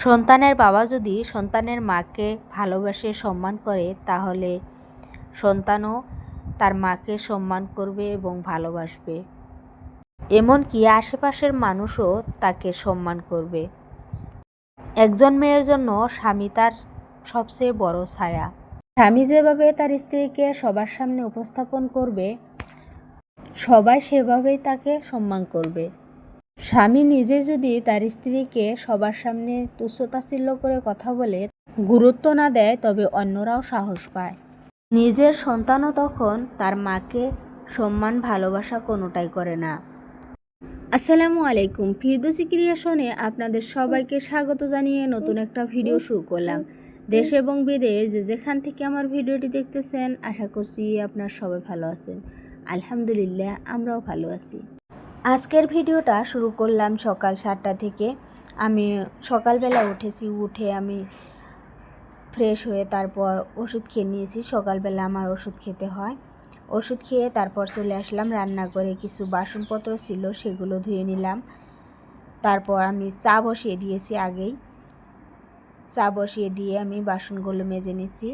সন্তানের বাবা যদি সন্তানের মাকে ভালোবাসে, সম্মান করে, তাহলে সন্তানও তার মাকে সম্মান করবে এবং ভালোবাসবে। এমনকি আশেপাশের মানুষও তাকে সম্মান করবে। একজন মেয়ের জন্য স্বামী তার সবচেয়ে বড় ছায়া। স্বামী যেভাবে তার স্ত্রীকে সবার সামনে উপস্থাপন করবে, সবাই সেভাবেই তাকে সম্মান করবে। স্বামী নিজে যদি তার স্ত্রীকে সবার সামনে তুচ্ছতাচ্ছিল্য করে কথা বলে গুরুত্ব না দেয়, তবে অন্যরাও সাহস পায়। নিজের সন্তানও তখন তার মাকে সম্মান, ভালোবাসা কোনোটাই করে না। আসসালামু আলাইকুম। ফিরদোসি ক্রিয়েশনে আপনাদের সবাইকে স্বাগত জানিয়ে নতুন একটা ভিডিও শুরু করলাম। দেশ এবং বিদেশ যে যেখান থেকে আমার ভিডিওটি দেখতেছেন, আশা করছি আপনার সবাই ভালো আছেন। আলহামদুলিল্লাহ, আমরাও ভালো আছি। আজকের ভিডিওটা শুরু করলাম সকাল সাতটা থেকে। আমি সকালবেলা উঠেছি, উঠে আমি ফ্রেশ হয়ে তারপর ওষুধ খেয়ে নিয়েছি। সকালবেলা আমার ওষুধ খেতে হয়। ওষুধ খেয়ে তারপর চলে আসলাম রান্না করে কিছু বাসনপত্র ছিল, সেগুলো ধুয়ে নিলাম। তারপর আমি চা বসিয়ে দিয়েছি আগেই। চা বসিয়ে দিয়ে আমি বাসনগুলো মেজে নিয়েছি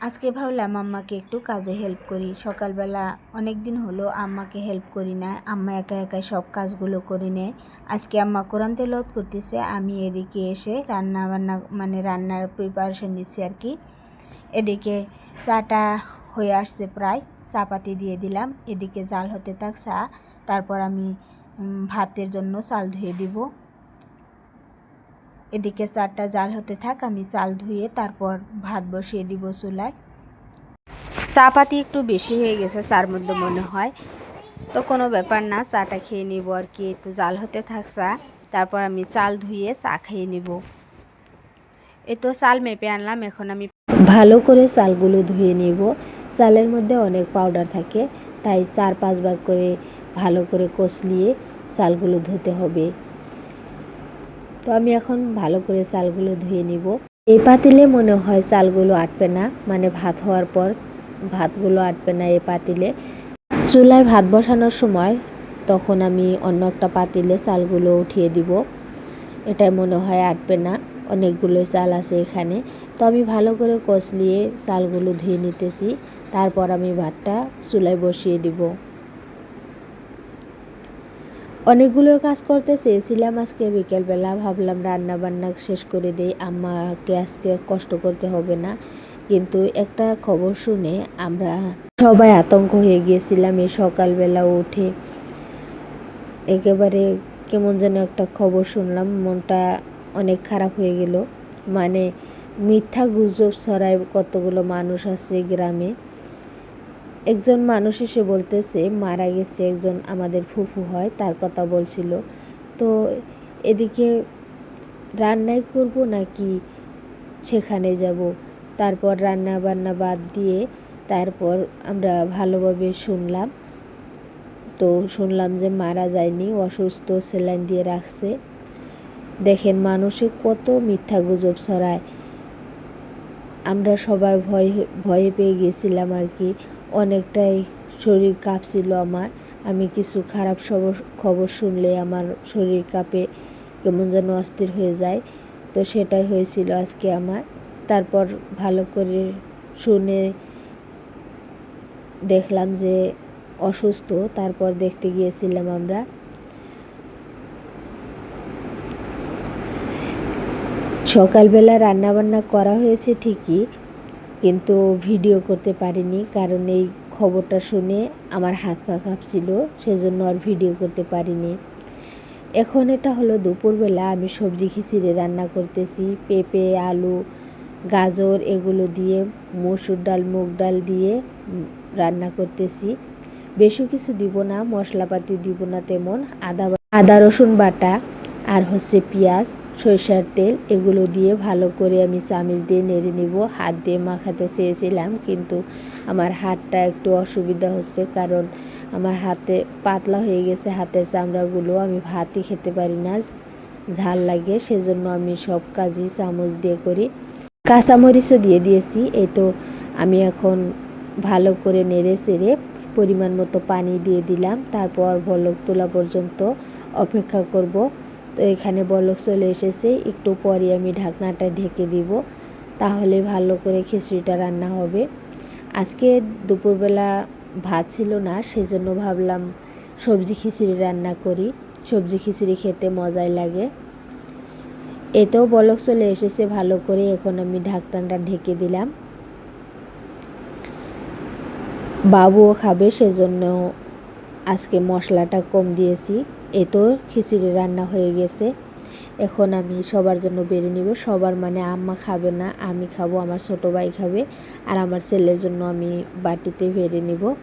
আজকে ভাবলাম আম্মাকে একটু কাজে হেল্প করি। সকালবেলা অনেক দিন হলো আম্মাকে হেল্প করি না। আম্মা একা একা সব কাজগুলো করি নেয়। আজকে আম্মা কোরআন তেলত করতেছে। আমি এদিকে এসে রান্না বান্না মানে রান্নার প্রিপারেশন নিচ্ছি আর কি। এদিকে চাটা হয়ে আসছে প্রায়। চা পাতি দিয়ে দিলাম। এদিকে জাল হতে থাক চা। তারপর আমি ভাতের জন্য চাল ধুয়ে দিব। এদিকে চারটা জাল হতে থাক, আমি চাল ধুয়ে তারপর ভাত বসিয়ে দিব চুলায়। চা পাতি একটু বেশি হয়ে গেছে, চার মধ্যে মনে হয়। তো কোনো ব্যাপার না, চাটা খেয়ে নিব আর কি তো জাল হতে থাক চা। তারপর আমি চাল ধুয়ে চা খেয়ে নিব। এ তো চাল মেপে আনলাম, এখন আমি ভালো করে চালগুলো ধুয়ে নিব। চালের মধ্যে অনেক পাউডার থাকে, তাই চার পাঁচবার করে ভালো করে কষলিয়ে চালগুলো ধুতে হবে। তো আমি এখন ভালো করে চালগুলো ধুয়ে নিব। এই পাতিলে মনে হয় চালগুলো আটবে না মানে ভাত হওয়ার পর ভাতগুলো আটবে না এই পাতিলে। চুলায় ভাত বসানোর সময় তখন আমি অন্য একটা পাতিলে চালগুলো উঠিয়ে দিব। এটাই মনে হয় আটবে না অনেকগুলো চাল আছে এখানে। তো আমি ভালো করে কষলিয়ে চালগুলো ধুয়ে নিতেছি, তারপর আমি ভাতটা চুলায় বসিয়ে দিব। অনেকগুলো কাজ করতে চেয়েছিলাম আজকে বিকেলবেলা, ভাবলাম রান্না বান্না শেষ করে দিই, আম্মাকে আজকে কষ্ট করতে হবে না। কিন্তু একটা খবর শুনে আমরা সবাই আতঙ্ক হয়ে গিয়েছিলাম এই সকালবেলা উঠে। একেবারে কেমন যেন একটা খবর শুনলাম, মনটা অনেক খারাপ হয়ে গেল। মানে মিথ্যা গুজব ছড়ায় কতগুলো মানুষ আছে গ্রামে। একজন মানুষ এসে বলতেছে, মারা গেছে একজন আমাদের ফুফু হয়। তার কথা বলছিল। তো এদিকে, রান্নাই করব নাকি সেখানে যাব? তারপর রান্না বান্না বাদ দিয়ে তারপর আমরা ভালোভাবে শুনলাম। তো শুনলাম যে মারা যায়নি, অসুস্থ সেলাইন দিয়ে রাখছে। দেখেন মানুষে কত মিথ্যা গুজব ছড়ায়। আমরা সবাই ভয়, ভয়ে পেয়ে গেছিলাম আর কি। অনেকটাই শরীর কাঁপছিল আমার। আমি কিছু খারাপ খবর শুনলে আমার শরীর কাঁপে, কেমন যেন অস্থির হয়ে যায়। তো সেটাই হয়েছিল আজকে আমার। তারপর ভালো করে শুনে দেখলাম যে অসুস্থ, তারপর দেখতে গিয়েছিলাম আমরা। সকালবেলা রান্নাবান্না করা হয়েছে ঠিকই কিন্তু ভিডিও করতে পারিনি, কারণ এই খবরটা শুনে আমার হাত পা কাঁপছিল, সেজন্য আর ভিডিও করতে পারিনি। এখন এটা হলো দুপুরবেলা, আমি সবজি খিচুড়ি রান্না করতেছি, পেঁপে, আলু, গাজর এগুলো দিয়ে, মসুর ডাল, মুগ ডাল দিয়ে রান্না করতেছি। বেশি কিছু দিব না মশলাপাতি দিব না তেমন, আদা আদা, রসুন বাটা। আর হচ্ছে পেঁয়াজ, সরিষার তেল, এগুলো দিয়ে ভালো করে আমি চামিচ দিয়ে নেড়ে নিব। হাত দিয়ে মাখাতে চেয়েছিলাম, কিন্তু আমার হাতটা একটু অসুবিধা হচ্ছে কারণ আমার হাতে পাতলা হয়ে গেছে, হাতের চামড়াগুলো আমি ভাতই খেতে পারি না, ঝাল লাগে, সেজন্য আমি সব কাজই চামচ দিয়ে করি। কাঁচামরিচও দিয়ে দিয়েছি, এই তো আমি এখন ভালো করে নেড়ে চেড়ে পরিমাণ মতো পানি দিয়ে দিলাম, তারপর ভলক তোলা পর্যন্ত অপেক্ষা করব। তো এখানে বলক চলে এসেছে। একটু পরে আমি ঢাকনাটা ঢেকে দিব, তাহলে ভালো করে খিচুড়িটা রান্না হবে। আজকে দুপুরবেলা ভাত ছিল না, সেজন্য ভাবলাম সবজি খিচুড়ি রান্না করি। সবজি খিচুড়ি খেতে মজাই লাগে। এতেও বলক চলে এসেছে, ভালো করে এখন আমি ঢাকনাটা ঢেকে দিলাম। বাবুও খাবে, সেজন্য আজকে মশলাটা কম দিয়েছি। এতো খিচুড়ি রান্না হয়ে গেছে। এখন আমি সবার জন্য বেড়ে নিব। সবার মানে আম্মা খাবে না, আমি খাব, আমার ছোট ভাই খাবে, আর আমার ছেলের জন্য আমি বাটিতে বেড়ে নিব।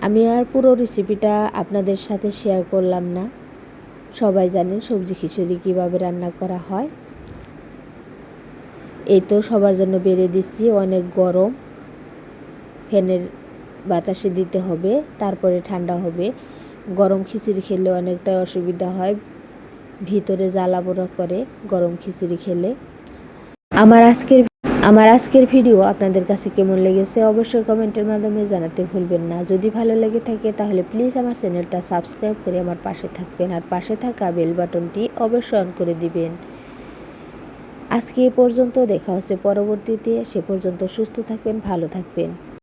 আমি আর পুরো রেসিপিটা আপনাদের সাথে শেয়ার করলাম না। সবাই জানেন সবজি খিচুড়ি কীভাবে রান্না করা হয়। এই তো সবার জন্য বেড়ে দিচ্ছি, অনেক গরম। ফ্যানের বাতাসে দিতে হবে, তারপরে ঠান্ডা হবে। গরম খিচুড়ি খেলে অনেকটা অসুবিধা হয়। ভিতরে জ্বালা পোড়া করে গরম খিচুড়ি খেলে। আমার আজকের আমার আজকের ভিডিও আপনাদের কাছে কেমন লেগেছে অবশ্যই কমেন্টের মাধ্যমে জানাতে ভুলবেন না। যদি ভালো লেগে থাকে তাহলে প্লিজ আমার চ্যানেলটা সাবস্ক্রাইব করে আমার পাশে থাকবেন আর পাশে থাকা বেল বাটনটি অবশ্যই অন করে দিবেন। আজকে এ পর্যন্ত দেখা হচ্ছে পরবর্তীতে। সে পর্যন্ত সুস্থ থাকবেন, ভালো থাকবেন।